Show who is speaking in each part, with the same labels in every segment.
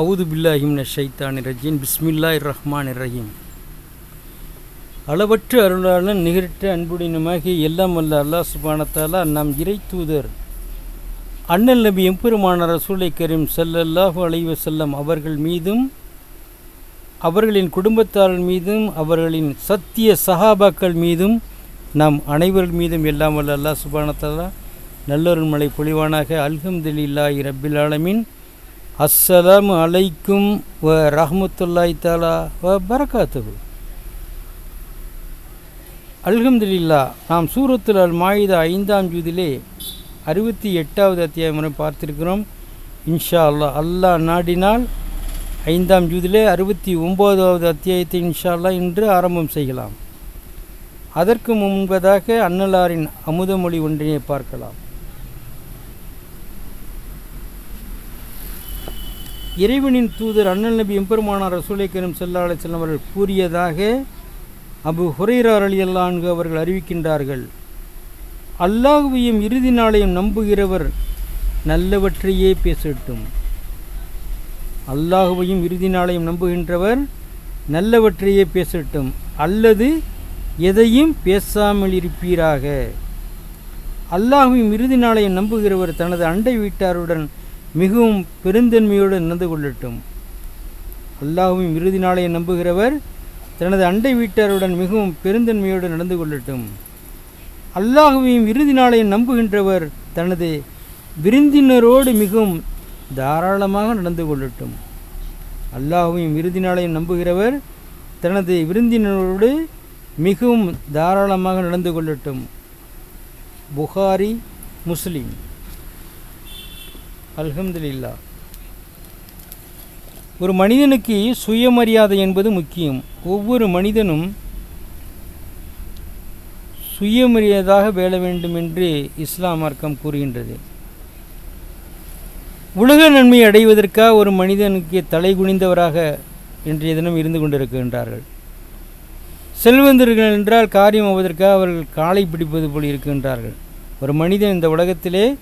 Speaker 1: அவுது பில்லாஹிம்ன ஷைத்தான் இரஜின் பிஸ்மில்லாஹ் ரஹ்மான் இரஹீம் அளவற்ற அருளாளன் நிகழ்த்த அன்புடையனுமாகி எல்லாம் வல்ல அல்லாஹ் சுபானத்தாலா நம் இறை தூதர் அண்ணல் நபி எம்பெருமான ரசூலை கரீம் ஸல்லல்லாஹு அலைவ செல்லம் அவர்கள் மீதும் அவர்களின் குடும்பத்தார் மீதும் அவர்களின் சத்திய சஹாபாக்கள் மீதும் நம் அனைவர் மீதும் எல்லாம் வல்ல அல்லாஹ் சுபானத்தாலா நல்லொருமலை பொலிவானாக பொழிவானாக. அல்ஹம்துலில்லாஹி ரபில் ஆலமின். அஸ்ஸலாம் அலைக்கும் வ ரஹமத்துல்லாய் தாலா வ பரகாத்துஹு. அல்ஹம்துலில்லா நாம் சூரத்துல் அல் மாயுதா ஐந்தாம் ஜூதிலே அறுபத்தி எட்டாவது அத்தியாயம் வரை பார்த்திருக்கிறோம். இன்ஷா அல்லாஹ் அல்லாஹ் நாடினால் ஐந்தாம் ஜூதிலே அறுபத்தி ஒம்போதாவது அத்தியாயத்தை இன்ஷா அல்லா இன்று ஆரம்பம் செய்யலாம். அதற்கு முன்பதாக அன்னலாரின் அமுதமொழி ஒன்றினை பார்க்கலாம். இறைவனின் தூதர் அண்ணல் நபி எம்பெருமானார் ரசூலை கரீம் ஸல்லல்லாஹு அவர்கள் கூறியதாக அபு ஹுரைரார் அலியல்லான்கு அவர்கள் அறிவிக்கின்றார்கள். அல்லாஹுவையும் இறுதி நாளையும் நம்புகிறவர் நல்லவற்றையே பேசட்டும். அல்லாஹுவையும் இறுதி நாளையும் நம்புகின்றவர் நல்லவற்றையே பேசட்டும். அல்லது எதையும் பேசாமல் இருப்பீராக. அல்லாஹுவையும் இறுதி நாளையும் நம்புகிறவர் தனது அண்டை வீட்டாருடன் மிகவும் பெருந்தன்மையோடு நடந்து கொள்ளட்டும். அல்லாஹுவையும் இறுதி நாளையை நம்புகிறவர் தனது அண்டை வீட்டாருடன் மிகவும் பெருந்தன்மையோடு நடந்து கொள்ளட்டும். அல்லாஹுவையும் இறுதி நாளை நம்புகின்றவர் தனது விருந்தினரோடு மிகவும் தாராளமாக நடந்து கொள்ளட்டும். அல்லாஹுவையும் இறுதி நாளையும் நம்புகிறவர் தனது விருந்தினரோடு மிகவும் தாராளமாக நடந்து கொள்ளட்டும். புகாரி முஸ்லீம். அல்ஹம்துலில்லா. ஒரு மனிதனுக்கு சுயமரியாதை என்பது முக்கியம். ஒவ்வொரு மனிதனும் சுயமரியாதாக வேல வேண்டும் என்று இஸ்லாம் மார்க்கம் கூறுகின்றது. உலக நன்மை அடைவதற்காக ஒரு மனிதனுக்கு தலை குனிந்தவராக இன்றைய தினம் இருந்து கொண்டிருக்கின்றார்கள். செல்வந்தர்கள் என்றால் காரியம் ஆவதற்காக அவர்கள் காலை பிடிப்பது போல் இருக்கின்றார்கள். ஒரு மனிதன் இந்த உலகத்திலே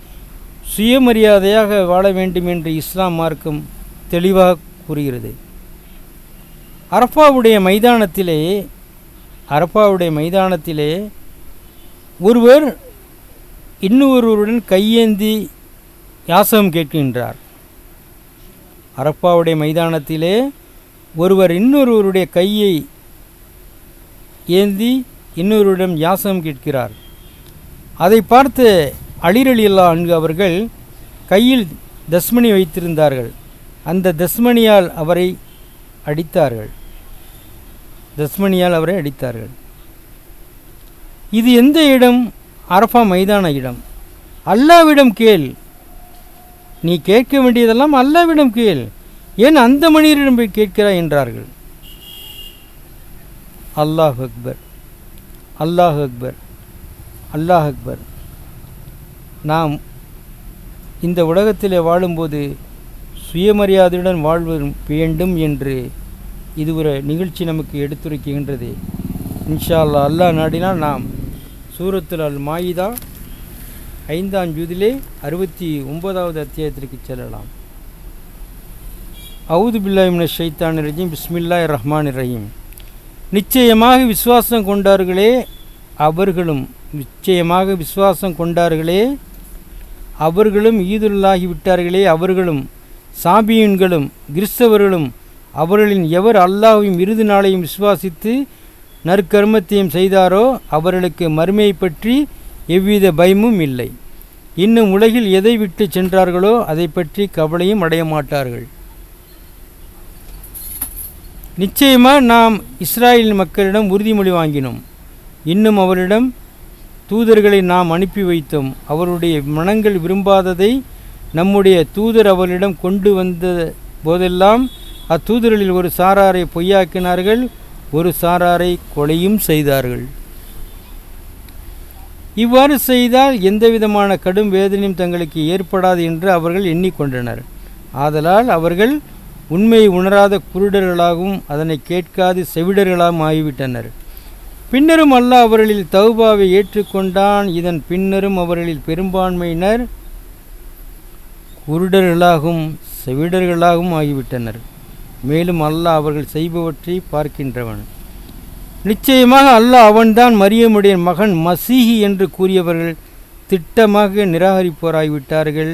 Speaker 1: சுயமரியாதையாக வாழ வேண்டும் என்று இஸ்லாம் மார்க்கம் தெளிவாக கூறுகிறது. அரப்பாவுடைய மைதானத்திலே அரப்பாவுடைய மைதானத்திலே ஒருவர் இன்னொருவருடன் கையேந்தி யாசகம் கேட்கின்றார். அரப்பாவுடைய மைதானத்திலே ஒருவர் இன்னொருவருடைய கையை ஏந்தி இன்னொருவரிடம் யாசகம் கேட்கிறார். அதை பார்த்து அலிரலில்லா அன்கு அவர்கள் கையில் தஸ்மணி வைத்திருந்தார்கள். அந்த தஸ்மணியால் அவரை அடித்தார்கள். தஸ்மணியால் அவரை அடித்தார்கள். இது எந்த இடம்? அரஃபா மைதான இடம். அல்லாவிடம் கேள். நீ கேட்க வேண்டியதெல்லாம் அல்லாவிடம் கேள். ஏன் அந்த மனிதரிடம் போய் கேட்கிறாய்? என்றார்கள். அல்லாஹ் அக்பர். அல்லாஹ் அக்பர். அல்லாஹ் அக்பர். நாம் இந்த உலகத்திலே வாழும்போது சுயமரியாதையுடன் வாழ்வது வேண்டும் என்று இது ஒரு நிகழ்ச்சி நமக்கு எடுத்துரைக்கின்றது. இன்ஷா அல்லா அல்லாஹ் நாடினால் நாம் சூரத்துல் அல் மாயிதா ஐந்தாம் ஜூதிலே அறுபத்தி ஒன்பதாவது அத்தியாயத்திற்கு செல்லலாம். அவுது பில்லாஹிமின ஷைத்தான் ரஜீம். பிஸ்மில்லாய் ரஹ்மான் ரஹீம். நிச்சயமாக விசுவாசம் கொண்டார்களே அவர்களும் நிச்சயமாக விசுவாசம் கொண்டார்களே அவர்களும் ஈதுல்லாகி விட்டார்களே அவர்களும் சாபியன்களும் கிறிஸ்தவர்களும் அவர்களின் எவர் அல்லாஹையும் இறுதி நாளையும் விசுவாசித்து நற்கர்மத்தையும் செய்தாரோ அவர்களுக்கு மறுமையை பற்றி எவ்வித பயமும் இல்லை. இன்னும் உலகில் எதை விட்டு சென்றார்களோ அதை பற்றி கவலையும் அடைய மாட்டார்கள். நிச்சயமாக நாம் இஸ்ராயல் மக்களிடம் உறுதிமொழி வாங்கினோம். இன்னும் அவரிடம் தூதர்களை நாம் அனுப்பி வைத்தோம். அவருடைய மனங்கள் விரும்பாததை நம்முடைய தூதர் அவரிடம் கொண்டு வந்த போதெல்லாம் அத்தூதர்களில் ஒரு சாராரை பொய்யாக்கினார்கள் ஒரு சாராரை கொலையும் செய்தார்கள். இவ்வாறு செய்தால் எந்தவிதமான கடும் வேதனையும் தங்களுக்கு ஏற்படாது என்று அவர்கள் எண்ணிக்கொண்டனர். ஆதலால் அவர்கள் உண்மையை உணராத குருடர்களாகவும் அதனை கேட்காது செவிடர்களாகவும் ஆகிவிட்டனர். பின்னரும் அல்லாஹ் அவர்களில் தௌபாவை ஏற்றுக்கொண்டான். இதன் பின்னரும் அவர்களில் பெரும்பான்மையினர் குருடர்களாகவும் செவிடர்களாகவும் ஆகிவிட்டனர். மேலும் அல்லாஹ் அவர்கள் செய்பவற்றை பார்க்கின்றவன். நிச்சயமாக அல்லாஹ் அவன்தான் மரியமுடைய மகன் மசீஹி என்று கூறியவர்கள் திட்டமாக நிராகரிப்போராகிவிட்டார்கள்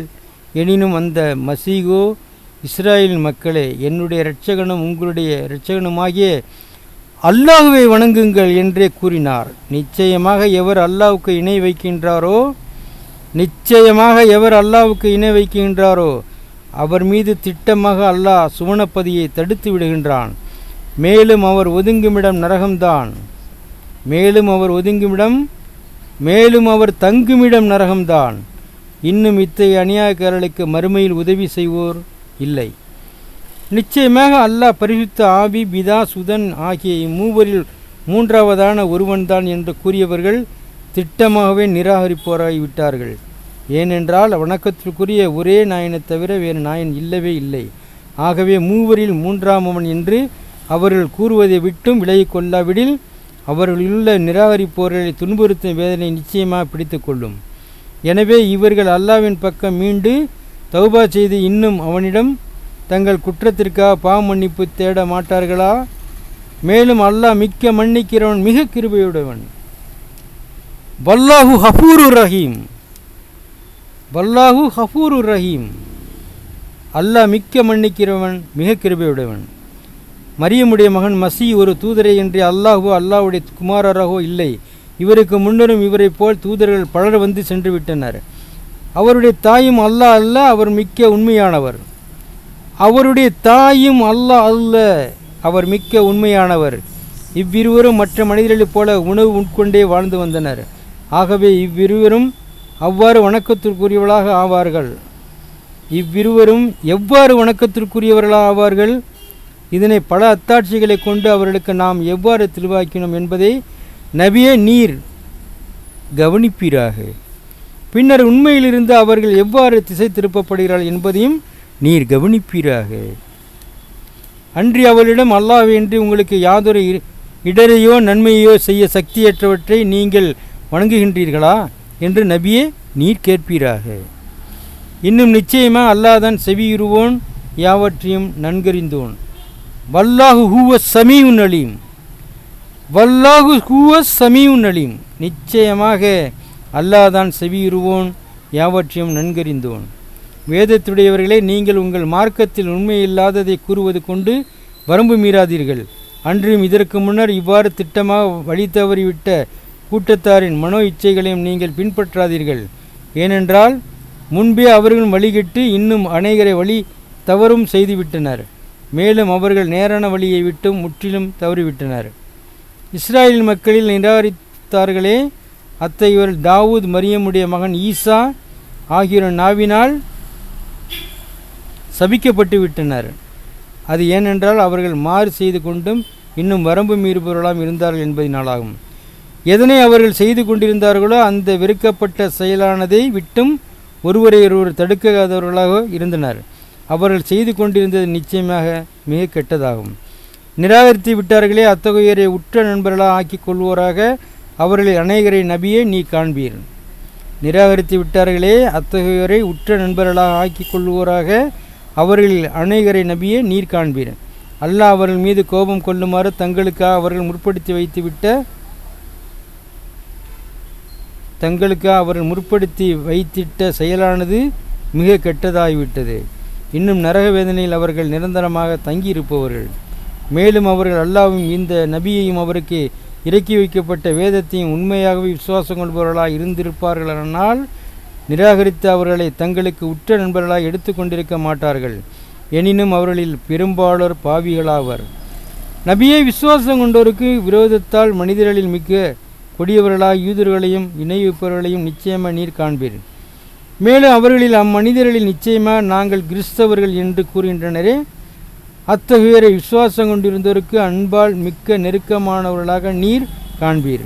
Speaker 1: எனினும் அந்த மசீகோ இஸ்ராயேல் மக்களே என்னுடைய இரட்சகனும் உங்களுடைய இரட்சகனுமாகிய அல்லாஹுவை வணங்குங்கள் என்றே கூறினார். நிச்சயமாக எவர் அல்லாவுக்கு இணை வைக்கின்றாரோ? நிச்சயமாக எவர் அல்லாவுக்கு இணை வைக்கின்றாரோ? அவர் மீது திட்டமாக அல்லாஹ் சுவனப்பதியை தடுத்து விடுகின்றான். மேலும் அவர் ஒதுங்குமிடம் நரகம்தான். மேலும் அவர் ஒதுங்குமிடம் மேலும் அவர் தங்குமிடம் நரகம்தான். இன்னும் இத்தகைய அநியாயக்காரர்களுக்கு மறுமையில் உதவி செய்வோர் இல்லை. நிச்சயமாக அல்லாஹ் பரிசுத்த ஆபி பிதா சுதன் ஆகிய இம்மூவரில் மூன்றாவதான ஒருவன்தான் என்று கூறியவர்கள் திட்டமாகவே நிராகரிப்போராகி விட்டார்கள் ஏனென்றால் வணக்கத்திற்குரிய ஒரே நாயனை தவிர வேறு நாயன் இல்லவே இல்லை. ஆகவே மூவரில் மூன்றாமவன் என்று அவர்கள் கூறுவதை விட்டும் விலகிக் கொள்ளாவிடில் அவர்களுள்ள நிராகரிப்போர்களை துன்புறுத்தும் வேதனை நிச்சயமாக பிடித்து கொள்ளும். எனவே இவர்கள் அல்லாவின் பக்கம் மீண்டு தௌபா செய்து இன்னும் அவனிடம் தங்கள் குற்றத்திற்காக பாவ மன்னிப்பு தேட மாட்டார்களா? மேலும் அல்லாஹ் மிக்க மன்னிக்கிறவன் மிக கிருபையுடையவன். வல்லாஹு ஹஃபூரு ரஹீம். வல்லாஹு ஹஃபூரு ரஹீம். அல்லாஹ் மிக்க மன்னிக்கிறவன் மிக கிருபையுடையவன். மரியமுடைய மகன் மசி ஒரு தூதரை என்று அல்லாஹோ அல்லாஹுடைய குமாரராகவோ இல்லை. இவருக்கு முன்னரும் இவரைப் போல் தூதர்கள் பலர் வந்து சென்று விட்டனர். அவருடைய தாயும் அல்லாஹ் அல்ல அவர் மிக்க உண்மையானவர். அவருடைய தாயும் அல்லாஹ் அல்ல அவர் மிக்க உண்மையானவர். இவ்விருவரும் மற்ற மனிதர்களைப் போல உணவு உட்கொண்டே வாழ்ந்து வந்தனர். ஆகவே இவ்விருவரும் அவ்வாறு வணக்கத்திற்குரியவர்களாக ஆவார்கள். இவ்விருவரும் எவ்வாறு வணக்கத்திற்குரியவர்களாக ஆவார்கள்? இதனை பல அத்தாட்சிகளை கொண்டு அவர்களுக்கு நாம் எவ்வாறு தெளிவாக்கினோம் என்பதை நபியே நீர் கவனிப்பீராக. பின்னர் உண்மையிலிருந்து அவர்கள் எவ்வாறு திசை திருப்பப்படுகிறார்கள் என்பதையும் நீர் கவனிப்பீராக. அன்றி அவளிடம் அல்லாவென்று உங்களுக்கு யாதொரு இ- இடரையோ நன்மையோ செய்ய சக்தியற்றவற்றை நீங்கள் வணங்குகின்றீர்களா? என்று நபியே நீர் கேட்பீராக. இன்னும் நிச்சயமாக அல்லாதான் செவியுறுவோன் யாவற்றையும் நன்கறிந்தோன். வல்லாஹு ஹூவ சமீஉன் அலீம். வல்லாஹு ஹூவ சமீஉன் அலீம். நிச்சயமாக அல்லாதான் செவியுறுவோன் யாவற்றையும் நன்கறிந்தோன். வேதத்துடையவர்களே நீங்கள் உங்கள் மார்க்கத்தில் உண்மையில்லாததை கூறுவது கொண்டு வரம்பு மீறாதீர்கள். அன்றும் இதற்கு முன்னர் இவ்வாறு திட்டமாக வழி தவறிவிட்ட கூட்டத்தாரின் மனோ இச்சைகளையும் நீங்கள் பின்பற்றாதீர்கள். ஏனென்றால் முன்பே அவர்கள் வழிகிட்டு இன்னும் அநேகரை வழி தவறும் செய்துவிட்டனர். மேலும் அவர்கள் நேரான வழியை விட்டும் முற்றிலும் தவறிவிட்டனர். இஸ்ராயல் மக்களில் நிராகரித்தார்களே அத்தகையோர் தாவூத் மரியமுடைய மகன் ஈசா ஆகியோர் நாவினால் சபிக்கப்பட்டு விட்டனர். அது ஏனென்றால் அவர்கள் மாறு செய்து கொண்டும் இன்னும் வரம்பு மீறுபவர்களாம் இருந்தார்கள் என்பதினாலாகும் எதனை அவர்கள் செய்து கொண்டிருந்தார்களோ அந்த வெறுக்கப்பட்ட செயலானதை விட்டும் ஒருவரை ஒருவர் தடுக்காதவர்களாக இருந்தனர். அவர்கள் செய்து கொண்டிருந்தது நிச்சயமாக மிக கெட்டதாகும். நிராகரித்து விட்டார்களே அத்தகையோரை உற்ற நண்பர்களாக ஆக்கிக் கொள்வோராக அவர்களில் அநேகரை நபியே நீ காண்பீர். நிராகரித்து விட்டார்களே அத்தகையோரை உற்ற நண்பர்களாக ஆக்கிக் கொள்வோராக அவர்களில் அநேகரை நபியே நீர் காண்பீர். அல்லாஹ் அவர்கள் மீது கோபம் கொள்ளுமாறு தங்களுக்காக அவர்கள் முற்படுத்தி வைத்துவிட்ட தங்களுக்காக அவர்கள் முற்படுத்தி வைத்திட்ட செயலானது மிக கெட்டதாகிவிட்டது இன்னும் நரக வேதனையில் அவர்கள் நிரந்தரமாக தங்கியிருப்பவர்கள். மேலும் அவர்கள் அல்லாவும் இந்த நபியையும் அவருக்கு இறக்கி வைக்கப்பட்ட வேதத்தையும் உண்மையாகவே விசுவாசம் கொள்பவர்களாக இருந்திருப்பார்களானால் நிராகரித்து அவர்களை தங்களுக்கு உற்ற நண்பர்களாக எடுத்துக்கொண்டிருக்க மாட்டார்கள். எனினும் அவர்களில் பெரும்பாலோர் பாவிகளாவர். நபியை விசுவாசம் கொண்டோருக்கு விரோதத்தால் மனிதர்களில் மிக்க கொடியவர்களாக யூதர்களையும் இணைவிப்பவர்களையும் நிச்சயமாக நீர் காண்பீர். மேலும் அவர்களில் அம்மனிதர்களில் நிச்சயமாக நாங்கள் கிறிஸ்தவர்கள் என்று கூறுகின்றனரே. அத்தகையோரை விசுவாசம் கொண்டிருந்தோருக்கு அன்பால் மிக்க நெருக்கமானவர்களாக நீர் காண்பீர்.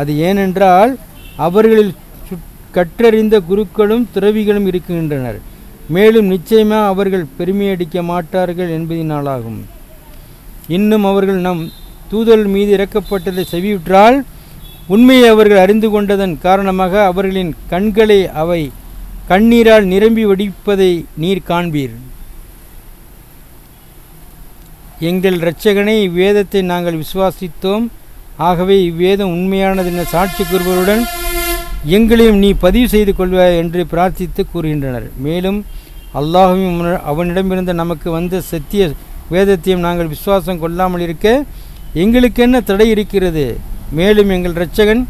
Speaker 1: அது ஏனென்றால் அவர்களில் கற்றறிந்த குருக்களும் துறவிகளும் இருக்கின்றனர். மேலும் நிச்சயமாக அவர்கள் பெருமையடிக்க மாட்டார்கள் என்பதினாலாகும். இன்னும் அவர்கள் நம் தூதல் மீது இறக்கப்பட்டதை செவியுற்றால் உண்மையை அவர்கள் அறிந்து கொண்டதன் காரணமாக அவர்களின் கண்களை அவை கண்ணீரால் நிரம்பி வடிப்பதை நீர் காண்பீர். எங்கள் இரட்சகனை இவ்வேதத்தை நாங்கள் விசுவாசித்தோம். ஆகவே இவ்வேதம் உண்மையானது என சாட்சி கூறுவருடன் எங்களையும் நீ பதிவு செய்து கொள்வாய் என்று பிரார்த்தித்து கூறுகின்றனர். மேலும் அல்லாஹும் அவனிடமிருந்து நமக்கு வந்த சத்திய வேதத்தையும் நாங்கள் விசுவாசம் கொள்ளாமல் இருக்க எங்களுக்கு என்ன தடை இருக்கிறது? மேலும் எங்கள் இரட்சகன்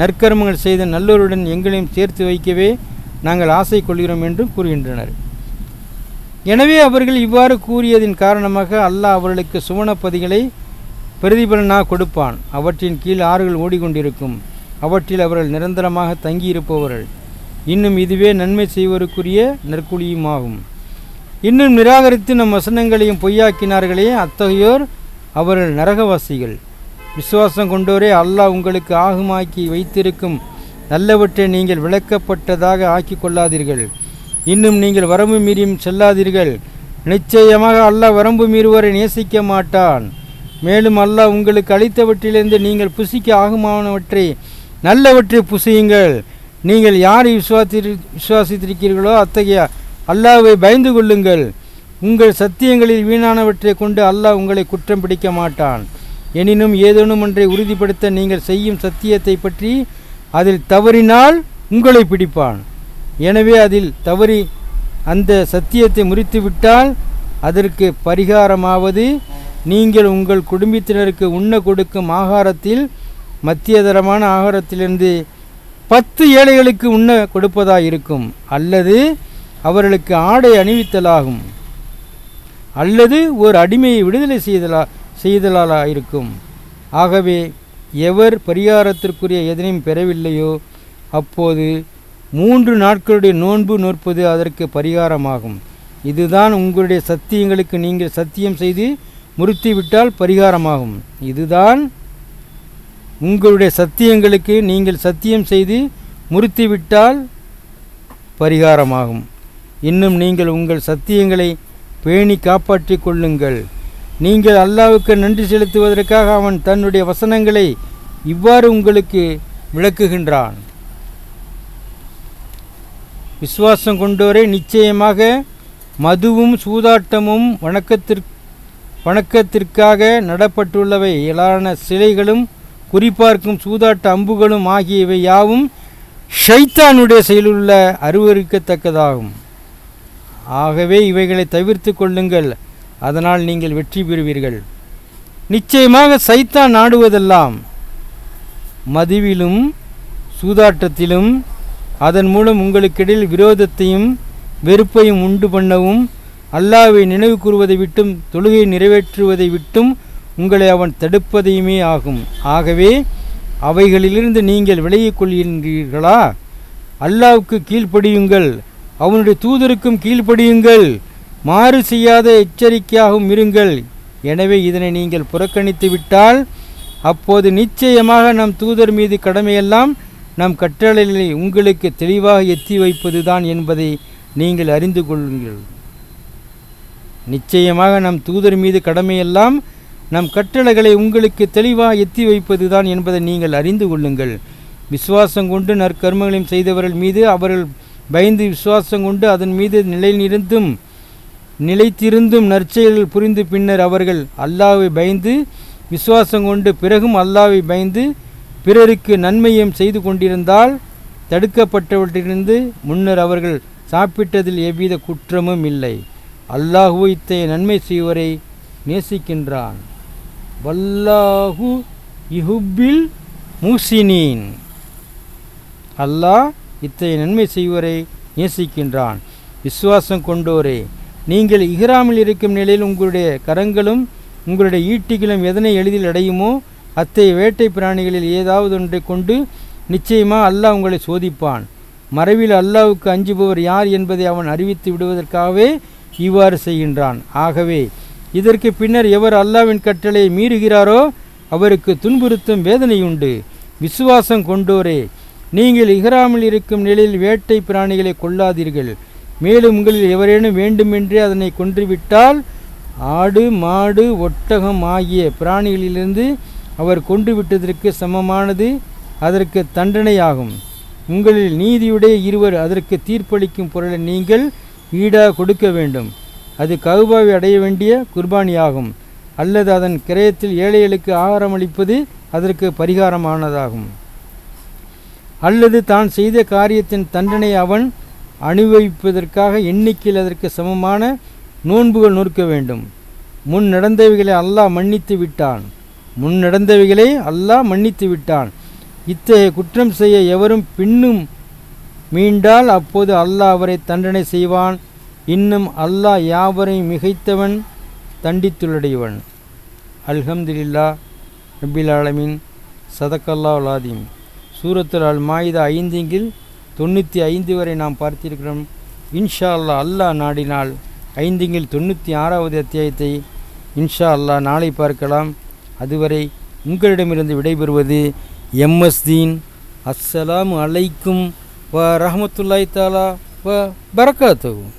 Speaker 1: நற்கர்மங்கள் செய்த நல்லோருடன் எங்களையும் சேர்த்து வைக்கவே நாங்கள் ஆசை கொள்கிறோம் என்றும் கூறுகின்றனர். எனவே அவர்கள் இவ்வாறு கூறியதின் காரணமாக அல்லாஹ் அவர்களுக்கு சுவனப்பதிகளை பிரதிபலனாக கொடுப்பான். அவற்றின் கீழ் ஆறுகள் ஓடிக்கொண்டிருக்கும். அவற்றில் அவர்கள் நிரந்தரமாக தங்கியிருப்பவர்கள். இன்னும் இதுவே நன்மை செய்வதற்குரிய நற்குழியுமாகும். இன்னும் நிராகரித்து நம் வசனங்களையும் பொய்யாக்கினார்களே அத்தகையோர் அவர்கள் நரகவாசிகள். விசுவாசம் கொண்டோரே அல்லாஹ் உங்களுக்கு ஆகுமாக்கி வைத்திருக்கும் நல்லவற்றை நீங்கள் விளக்கப்பட்டதாக ஆக்கி கொள்ளாதீர்கள். இன்னும் நீங்கள் வரம்பு மீறியும் செல்லாதீர்கள். நிச்சயமாக அல்லாஹ் வரம்பு மீறுவரை நேசிக்க மாட்டான். மேலும் அல்லாஹ் உங்களுக்கு அளித்தவற்றிலிருந்து நீங்கள் புசிக்க ஆகுமானவற்றை நல்லவற்றை புசியுங்கள். நீங்கள் யாரை விசுவாசி விசுவாசித்திருக்கிறீர்களோ அத்தகைய அல்லாவை பயந்து கொள்ளுங்கள். உங்கள் சத்தியங்களில் வீணானவற்றை கொண்டு அல்லாஹ் உங்களை குற்றம் பிடிக்க மாட்டான். எனினும் ஏதேனும் ஒன்றை உறுதிப்படுத்த நீங்கள் செய்யும் சத்தியத்தை பற்றி அதில் தவறினால் உங்களை பிடிப்பான். எனவே அதில் தவறி அந்த சத்தியத்தை முறித்துவிட்டால் அதற்கு பரிகாரமாவது நீங்கள் உங்கள் குடும்பத்தினருக்கு உண்ண கொடுக்கும் ஆகாரத்தில் மத்தியதரமான ஆகாரத்திலிருந்து பத்து ஏழைகளுக்கு உண்ண கொடுப்பதாக இருக்கும் அல்லது அவர்களுக்கு ஆடை அணிவித்தலாகும். அல்லது ஒரு அடிமையை விடுதலை செய்தலா செய்தலாக இருக்கும் ஆகவே எவர் பரிகாரத்திற்குரிய எதனையும் பெறவில்லையோ அப்போது மூன்று நாட்களுடைய நோன்பு நோற்பது அதற்கு பரிகாரமாகும். இதுதான் உங்களுடைய சத்தியங்களுக்கு நீங்கள் சத்தியம் செய்து முறுத்திவிட்டால் பரிகாரமாகும். இதுதான் உங்களுடைய சத்தியங்களுக்கு நீங்கள் சத்தியம் செய்து முறித்துவிட்டால் பரிகாரமாகும். இன்னும் நீங்கள் உங்கள் சத்தியங்களை பேணி காப்பாற்றிக் கொள்ளுங்கள். நீங்கள் அல்லாவுக்கு நன்றி செலுத்துவதற்காக அவன் தன்னுடைய வசனங்களை இவ்வாறு உங்களுக்கு விளக்குகின்றான். விசுவாசம் கொண்டோரை நிச்சயமாக மதுவும் சூதாட்டமும் வணக்கத்திற்கு வணக்கத்திற்காக நடப்பட்டுள்ளவை. இயலான சிலைகளும் குறிப்பார்க்கும் சூதாட்ட அம்புகளும் ஆகியவை யாவும் ஷைத்தானுடைய செயலுள்ள அருவறுக்கத்தக்கதாகும். ஆகவே இவைகளை தவிர்த்து கொள்ளுங்கள். அதனால் நீங்கள் வெற்றி பெறுவீர்கள். நிச்சயமாக சைத்தான் நாடுவதெல்லாம் மதுவிலும் சூதாட்டத்திலும் அதன் மூலம் உங்களுக்கிடையில் விரோதத்தையும் வெறுப்பையும் உண்டு பண்ணவும் அல்லாவை நினைவு கூறுவதை விட்டும் தொழுகை நிறைவேற்றுவதை விட்டும் உங்களை அவன் தடுப்பதையுமே ஆகும். ஆகவே அவைகளிலிருந்து நீங்கள் விலகிக் கொள்கின்றீர்களா? அல்லாவுக்கு கீழ்ப்படியுங்கள். அவனுடைய தூதருக்கும் கீழ்ப்படியுங்கள். மாறு செய்யாத எச்சரிக்கையாகவும் இருங்கள். எனவே இதனை நீங்கள் புறக்கணித்து விட்டால் அப்போது நிச்சயமாக நம் தூதர் மீது கடமையெல்லாம் நம் கட்டளைகளை உங்களுக்கு தெளிவாக எத்தி வைப்பதுதான் என்பதை நீங்கள் அறிந்து கொள்ளுங்கள். நிச்சயமாக நம் தூதர் மீது கடமையெல்லாம் நம் கட்டளைகளை உங்களுக்கு தெளிவாக எத்தி வைப்பதுதான் என்பதை நீங்கள் அறிந்து கொள்ளுங்கள். விசுவாசம் கொண்டு நற்கர்மங்களையும் செய்தவர்கள் மீது அவர்கள் பயந்து விசுவாசம் கொண்டு அதன் மீது நிலைநிறுந்தும் நிலைத்திருந்தும் நற்செயல்கள் புரிந்து பின்னர் அவர்கள் அல்லாவை பயந்து விசுவாசம் கொண்டு பிறகும் அல்லாவை பயந்து பிறருக்கு நன்மையும் செய்து கொண்டிருந்தால் தடுக்கப்பட்டவற்றிலிருந்து முன்னர் அவர்கள் சாப்பிட்டதில் எவ்வித குற்றமும் இல்லை. அல்லாஹு இத்தகைய நன்மை செய்வரை நேசிக்கின்றான். வல்லாஹு இஹுப்பில் மூசினீன் அல்லாஹ் இத்தகைய நன்மை செய்வரை நேசிக்கின்றான். விசுவாசம் கொண்டோரே நீங்கள் இஹ்ராமில் இருக்கும் நிலையில் உங்களுடைய கரங்களும் உங்களுடைய ஈட்டிகளும் எதனை எளிதில் அடையுமோ அத்தகைய வேட்டை பிராணிகளில் ஏதாவது ஒன்றை கொண்டு நிச்சயமாக அல்லாஹ் உங்களை சோதிப்பான். மறைவில் அல்லாவுக்கு அஞ்சுபவர் யார் என்பதை அவன் அறிவித்து விடுவதற்காகவே இவ்வாறு செய்கின்றான். ஆகவே இதற்கு பின்னர் எவர் அல்லாவின் கட்டளையை மீறுகிறாரோ அவருக்கு துன்புறுத்தும் வேதனையுண்டு. விசுவாசம் கொண்டோரே நீங்கள் இஹராமில் இருக்கும் நிலையில் வேட்டை பிராணிகளை கொள்ளாதீர்கள். மேலும் உங்களில் எவரேனும் வேண்டுமென்றே அதனை கொன்றுவிட்டால் ஆடு மாடு ஒட்டகம் ஆகிய பிராணிகளிலிருந்து அவர் கொண்டு விட்டதற்கு சமமானது அதற்கு தண்டனையாகும். உங்களில் நீதியுடைய இருவர் அதற்கு தீர்ப்பளிக்கும் பொருளை நீங்கள் ஈடாக கொடுக்க வேண்டும். அது கவுபாவை அடைய வேண்டிய குர்பானியாகும் அல்லது அதன் கிரயத்தில் ஏழைகளுக்கு ஆகாரம் அளிப்பது அதற்கு பரிகாரமானதாகும். அல்லது தான் செய்த காரியத்தின் தண்டனை அவன் அனுபவிப்பதற்காக எண்ணிக்கையில் அதற்கு சமமான நோன்புகள் நொறுக்க வேண்டும். முன் நடந்தவைகளை அல்லாஹ் மன்னித்து விட்டான். முன் நடந்தவைகளை அல்லாஹ் மன்னித்து விட்டான். இத்தகைய குற்றம் செய்ய எவரும் பின்னும் மீண்டால் அப்போது அல்லாஹ் அவரை தண்டனை செய்வான். இன்னும் அல்லாஹ் யாவரையும் மிகைத்தவன் தண்டித்துள்ளடையவன். அல்ஹம்துலில்லா ரபில் ஆலமின். சதக்கல்லா உலாதீம் சூரத்துல் அல் மாயுதா ஐந்திங்கில் தொண்ணூற்றி ஐந்து வரை நாம் பார்த்திருக்கிறோம். இன்ஷா அல்லாஹ் அல்லாஹ் நாடினால் ஐந்திங்கில் தொண்ணூற்றி ஆறாவது அத்தியாயத்தை இன்ஷா அல்லாஹ் நாளை பார்க்கலாம். அதுவரை உங்களிடமிருந்து விடைபெறுவது எம்எஸ்தீன் அஸ்ஸலாம் அலைக்கும் வ ரஹமத்துல்லாய் தாலா வ பரக்காத்தவும்